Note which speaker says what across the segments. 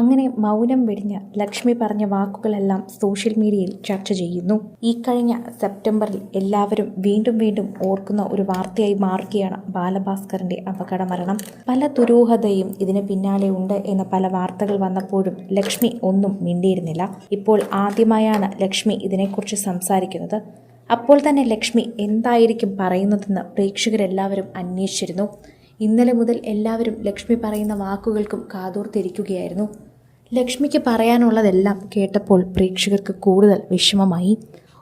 Speaker 1: അങ്ങനെ മൗനം വെടിഞ്ഞ് ലക്ഷ്മി പറഞ്ഞ വാക്കുകളെല്ലാം സോഷ്യൽ മീഡിയയിൽ ചർച്ച ചെയ്യുന്നു. ഈ കഴിഞ്ഞ സെപ്റ്റംബറിൽ എല്ലാവരും വീണ്ടും വീണ്ടും ഓർക്കുന്ന ഒരു വാർത്തയായി മാറുകയാണ് ബാലഭാസ്കറിന്റെ അപകട മരണം പല ദുരൂഹതയും ഇതിന് പിന്നാലെ ഉണ്ട് എന്ന പല വാർത്തകൾ വന്നപ്പോഴും ലക്ഷ്മി ഒന്നും മിണ്ടിയിരുന്നില്ല. ഇപ്പോൾ ആദ്യമായാണ് ലക്ഷ്മി ഇതിനെക്കുറിച്ച് സംസാരിക്കുന്നത്. അപ്പോൾ തന്നെ ലക്ഷ്മി എന്തായിരിക്കും പറയുന്നതെന്ന് പ്രേക്ഷകരെല്ലാവരും അന്വേഷിച്ചിരുന്നു. ഇന്നലെ മുതൽ എല്ലാവരും ലക്ഷ്മി പറയുന്ന വാക്കുകൾക്കും കാതോർത്തിരിക്കുകയായിരുന്നു. ലക്ഷ്മിക്ക് പറയാനുള്ളതെല്ലാം കേട്ടപ്പോൾ പ്രേക്ഷകർക്ക് കൂടുതൽ വിഷമമായി.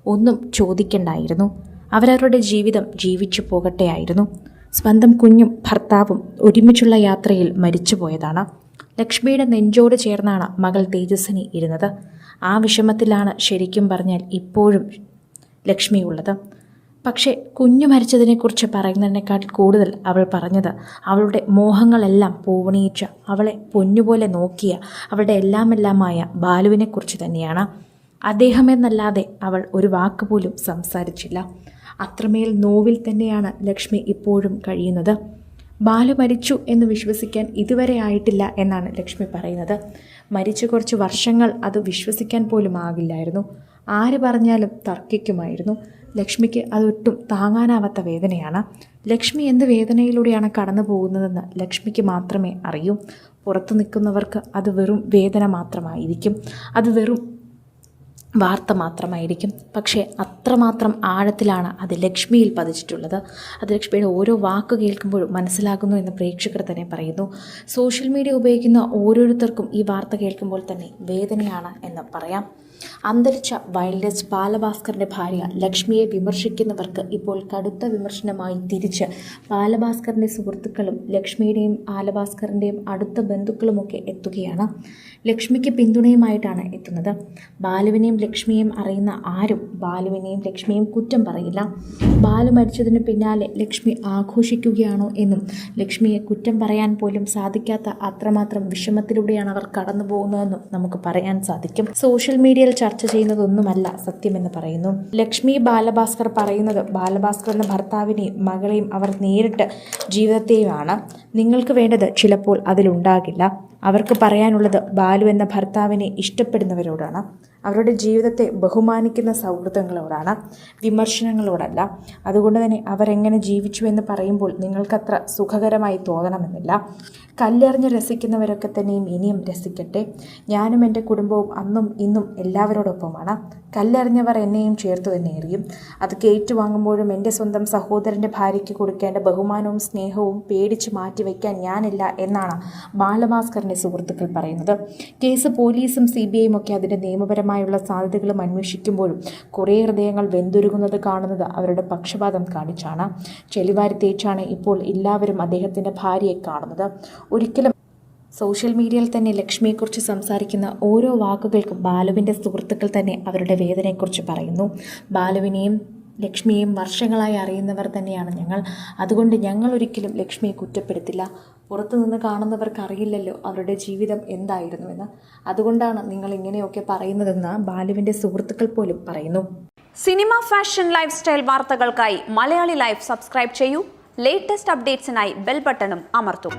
Speaker 1: ഒന്നും ചോദിക്കണ്ടായിരുന്നു. അവരവരുടെ ജീവിതം ജീവിച്ചു പോകട്ടെയായിരുന്നു. സ്വന്തം കുഞ്ഞും ഭർത്താവും ഒരുമിച്ചുള്ള യാത്രയിൽ മരിച്ചുപോയതാണ്. ലക്ഷ്മിയുടെ നെഞ്ചോട് ചേർന്നാണ് മകൾ തേജസ്വിനി ഇരുന്നത്. ആ വിഷമത്തിലാണ് ശരിക്കും പറഞ്ഞാൽ ഇപ്പോഴും ലക്ഷ്മിയുള്ളത്. പക്ഷേ കുഞ്ഞു മരിച്ചതിനെക്കുറിച്ച് പറയുന്നതിനേക്കാൾ കൂടുതൽ അവൾ പറഞ്ഞത് അവളുടെ മോഹങ്ങളെല്ലാം പൂവണിയിച്ച അവളെ പൊന്നുപോലെ നോക്കിയ അവളുടെ എല്ലാമെല്ലാമായ ബാലുവിനെക്കുറിച്ച് തന്നെയാണ്. അദ്ദേഹമെന്നല്ലാതെ അവൾ ഒരു വാക്ക് പോലും സംസാരിച്ചില്ല. അത്രമേൽ നോവിൽ തന്നെയാണ് ലക്ഷ്മി ഇപ്പോഴും കഴിയുന്നത്. ബാലു മരിച്ചു എന്ന് വിശ്വസിക്കാൻ ഇതുവരെ ആയിട്ടില്ല എന്നാണ് ലക്ഷ്മി പറയുന്നത്. മരിച്ചു കുറച്ച് വർഷങ്ങൾ അത് വിശ്വസിക്കാൻ പോലും ആകില്ലായിരുന്നു. ആര് പറഞ്ഞാലും തർക്കിക്കുമായിരുന്നു. ലക്ഷ്മിക്ക് അതൊട്ടും താങ്ങാനാവാത്ത വേദനയാണ്. ലക്ഷ്മി എന്ത് വേദനയിലൂടെയാണ് കടന്നു പോകുന്നതെന്ന് ലക്ഷ്മിക്ക് മാത്രമേ അറിയൂ. പുറത്തു നിൽക്കുന്നവർക്ക് അത് വെറും വേദന മാത്രമായിരിക്കും. അത് വെറും വാർത്ത മാത്രമായിരിക്കും. പക്ഷേ അത്രമാത്രം ആഴത്തിലാണ് അത് ലക്ഷ്മിയിൽ പതിച്ചിട്ടുള്ളത്. അത് ലക്ഷ്മിയുടെ ഓരോ വാക്ക് കേൾക്കുമ്പോഴും മനസ്സിലാകുന്നു എന്ന് പ്രേക്ഷകർ തന്നെ പറയുന്നു. സോഷ്യൽ മീഡിയ ഉപയോഗിക്കുന്ന ഓരോരുത്തർക്കും ഈ വാർത്ത കേൾക്കുമ്പോൾ തന്നെ വേദനയാണ് എന്ന് പറയാം. അന്തരിച്ച വൈൽഡസ് ബാലഭാസ്കറിന്റെ ഭാര്യ ലക്ഷ്മിയെ വിമർശിക്കുന്നവർക്ക് ഇപ്പോൾ കടുത്ത വിമർശനമായി തിരിച്ച് ബാലഭാസ്കറിന്റെ സുഹൃത്തുക്കളും ലക്ഷ്മിയുടെയും ബാലഭാസ്കറിന്റെയും അടുത്ത ബന്ധുക്കളുമൊക്കെ എത്തുകയാണ്. ലക്ഷ്മിക്ക് പിന്തുണയുമായിട്ടാണ് എത്തുന്നത്. ബാലുവിനെയും ലക്ഷ്മിയെയും അറിയുന്ന ആരും ബാലുവിനെയും ലക്ഷ്മിയെയും കുറ്റം പറയില്ല. ബാലു മരിച്ചതിന് പിന്നാലെ ലക്ഷ്മി ആഘോഷിക്കുകയാണോ എന്നും ലക്ഷ്മിയെ കുറ്റം പറയാൻ പോലും സാധിക്കാത്ത അത്രമാത്രം വിഷമത്തിലൂടെയാണ് അവർ കടന്നു പോകുന്നതെന്നും നമുക്ക് പറയാൻ സാധിക്കും. സോഷ്യൽ ചർച്ച ചെയ്യുന്നതൊന്നുമല്ല സത്യമെന്ന് പറയുന്നു. ലക്ഷ്മി ബാലഭാസ്കർ പറയുന്നത് ബാലഭാസ്കർ എന്ന ഭർത്താവിനെയും മകളെയും അവർ നേരിട്ട് ജീവിതത്തെയുമാണ്. നിങ്ങൾക്ക് വേണ്ടത് ചിലപ്പോൾ അതിലുണ്ടാകില്ല. അവർക്ക് പറയാനുള്ളത് ബാലു എന്ന ഭർത്താവിനെ ഇഷ്ടപ്പെടുന്നവരോടാണ്. അവരുടെ ജീവിതത്തെ ബഹുമാനിക്കുന്ന സൗഹൃദങ്ങളോടാണ് വിമർശനങ്ങളോടല്ല. അതുകൊണ്ട് തന്നെ അവരെങ്ങനെ ജീവിച്ചു എന്ന് പറയുമ്പോൾ നിങ്ങൾക്കത്ര സുഖകരമായി തോന്നണമെന്നില്ല. കല്ലെറിഞ്ഞ് രസിക്കുന്നവരൊക്കെ തന്നെയും ഇനിയും രസിക്കട്ടെ. ഞാനും എന്റെ കുടുംബവും അന്നും ഇന്നും എല്ലാവരോടൊപ്പമാണ്. കല്ലെറിഞ്ഞവർ എന്നെയും ചേർത്ത് തന്നെ എറിയും. അത് കേറ്റുവാങ്ങുമ്പോഴും എന്റെ സ്വന്തം സഹോദരന്റെ ഭാര്യയ്ക്ക് കൊടുക്കേണ്ട ബഹുമാനവും സ്നേഹവും പേടിച്ച് മാറ്റിവെക്കാൻ ഞാനില്ല എന്നാണ് ബാലഭാസ്കറിന്റെ സുഹൃത്തുക്കൾ പറയുന്നത്. കേസ് പോലീസും സി ബി ഐയും ഒക്കെ അതിന്റെ നിയമപരമായുള്ള സാധ്യതകളും അന്വേഷിക്കുമ്പോഴും കുറേ ഹൃദയങ്ങൾ വെന്തുരുകുന്നത് കാണുന്നത് അവരുടെ പക്ഷപാതം കാണിച്ചാണ്. ചെളിവാരി തേച്ചാണ് ഇപ്പോൾ എല്ലാവരും അദ്ദേഹത്തിന്റെ ഭാര്യയെ കാണുന്നത്. ഒരിക്കലും സോഷ്യൽ മീഡിയയിൽ തന്നെ ലക്ഷ്മിയെക്കുറിച്ച് സംസാരിക്കുന്ന ഓരോ വാക്കുകൾക്കും ബാലുവിന്റെ സുഹൃത്തുക്കൾ തന്നെ അവരുടെ വേദനയെക്കുറിച്ച് പറയുന്നു. ബാലുവിനെയും ലക്ഷ്മിയെയും വർഷങ്ങളായി അറിയുന്നവർ തന്നെയാണ് ഞങ്ങൾ. അതുകൊണ്ട് ഞങ്ങൾ ഒരിക്കലും ലക്ഷ്മിയെ കുറ്റപ്പെടുത്തില്ല. പുറത്തു നിന്ന് കാണുന്നവർക്ക് അറിയില്ലല്ലോ അവരുടെ ജീവിതം എന്തായിരുന്നുവെന്ന്. അതുകൊണ്ടാണ് നിങ്ങൾ ഇങ്ങനെയൊക്കെ പറയുന്നതെന്ന് ബാലുവിന്റെ സുഹൃത്തുക്കൾ പോലും പറയുന്നു.
Speaker 2: സിനിമ ഫാഷൻ ലൈഫ് സ്റ്റൈൽ വാർത്തകൾക്കായി മലയാളി ലൈഫ് സബ്സ്ക്രൈബ് ചെയ്യൂ. ലേറ്റസ്റ്റ് അപ്ഡേറ്റ്സിനായി ബെൽ ബട്ടണും അമർത്തും.